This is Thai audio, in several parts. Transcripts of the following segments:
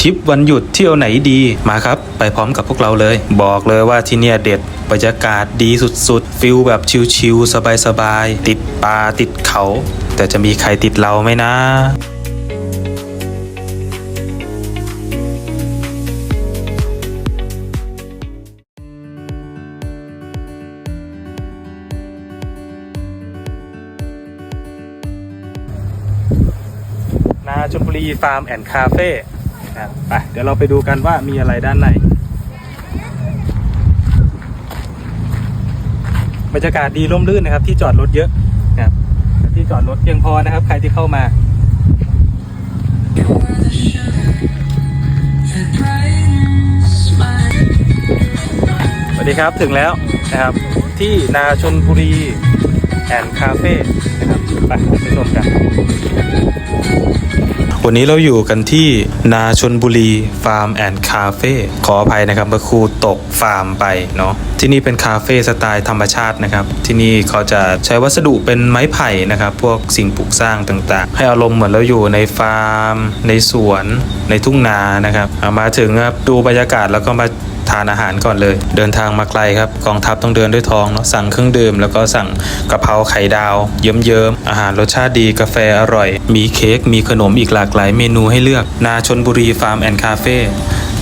ทริปวันหยุดเที่ยวไหนดีมาครับ ไปพร้อมกับพวกเราเลย บอกเลยว่าที่เนี่ยเด็ดบรรยากาศดีสุดๆฟิลแบบชิลๆสบายๆติดป่าติดเขา แต่จะมีใครติดเราไหมนะนาชลบุรีฟาร์มแอนด์คาเฟ่ ครับไปเดี๋ยวเราไปดูกันว่ามีอะไรด้านในบรรยากาศดีร่มรื่นนะครับ ที่จอดรถเยอะนะครับที่จอดรถเพียงพอนะครับ ใครที่เข้ามาสวัสดีครับถึงแล้วนะครับ ที่นาชนบุรี แอนคาเฟ่นะครับไปไปชมกัน วันนี้เราอยู่กันที่นาชนบุรีฟาร์มแอนด์คาเฟ่ขออภัยนะครับเมื่อครูตกฟาร์มไปเนาะที่นี่เป็นคาเฟ่สไตล์ธรรมชาตินะครับ ที่นี่เขาจะใช้วัสดุเป็นไม้ไผ่นะครับ พวกสิ่งปลูกสร้างต่างๆ ให้อารมณ์เหมือนเราอยู่ในฟาร์ม ในสวน ในทุ่งนานะครับมาถึงครับดูบรรยากาศแล้วก็มาานอาหารก่อนเลย เดินทางมาไกลครับกองทัพต้องเดินด้วยท้องเนาะสั่งเครื่องดื่ม แล้วก็สั่งกะเพราไข่ดาว เยิ้มๆอาหารรสชาติดีกาแฟอร่อย มีเค้กมีขนมอีกหลากหลายเมนูให้เลือกนาชนบุรีฟาร์มแอนด์คาเฟ่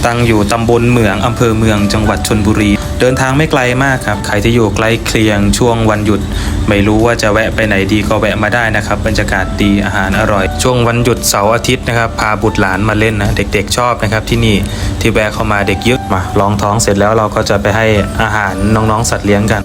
ตั้งอยู่ตำบลเหมืองอำเภอเมืองจังหวัดชนบุรี เดินทางไม่ไกลมากครับใครที่อยู่ใกล้เคียงช่วงวันหยุด ไม่รู้ว่าจะแวะไปไหนดีก็แวะมาได้นะครับบรรยากาศดีอาหารอร่อย ช่วงวันหยุดเสาร์อาทิตย์นะครับพาบุตรหลานมาเล่นนะเด็กๆชอบนะครับที่นี่ที่แวะเข้ามาเด็กเยอะมาลองท้องเสร็จแล้วเราก็จะไปให้อาหารน้องๆสัตว์เลี้ยงกัน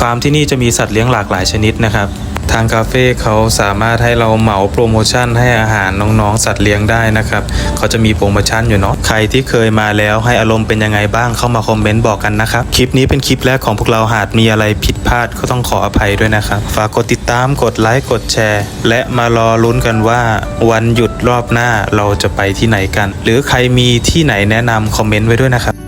ฟาร์มที่นี่จะมีสัตว์เลี้ยงหลากหลายชนิดนะครับ ทางคาเฟ่เขาสามารถให้เราเหมาโปรโมชั่นให้อาหารน้องๆ สัตว์เลี้ยงได้นะครับ เขาจะมีโปรโมชั่นอยู่เนาะ ใครที่เคยมาแล้วให้อารมณ์เป็นยังไงบ้างเข้ามาคอมเมนต์บอกกันนะครับ คลิปนี้เป็นคลิปแรกของพวกเราหากมีอะไรผิดพลาดก็ต้องขออภัยด้วยนะครับ ฝากกดติดตามกดไลค์กดแชร์ และมารอลุ้นกันว่า วันหยุดรอบหน้าเราจะไปที่ไหนกัน หรือใครมีที่ไหนแนะนำคอมเมนต์ไว้ด้วยนะครับ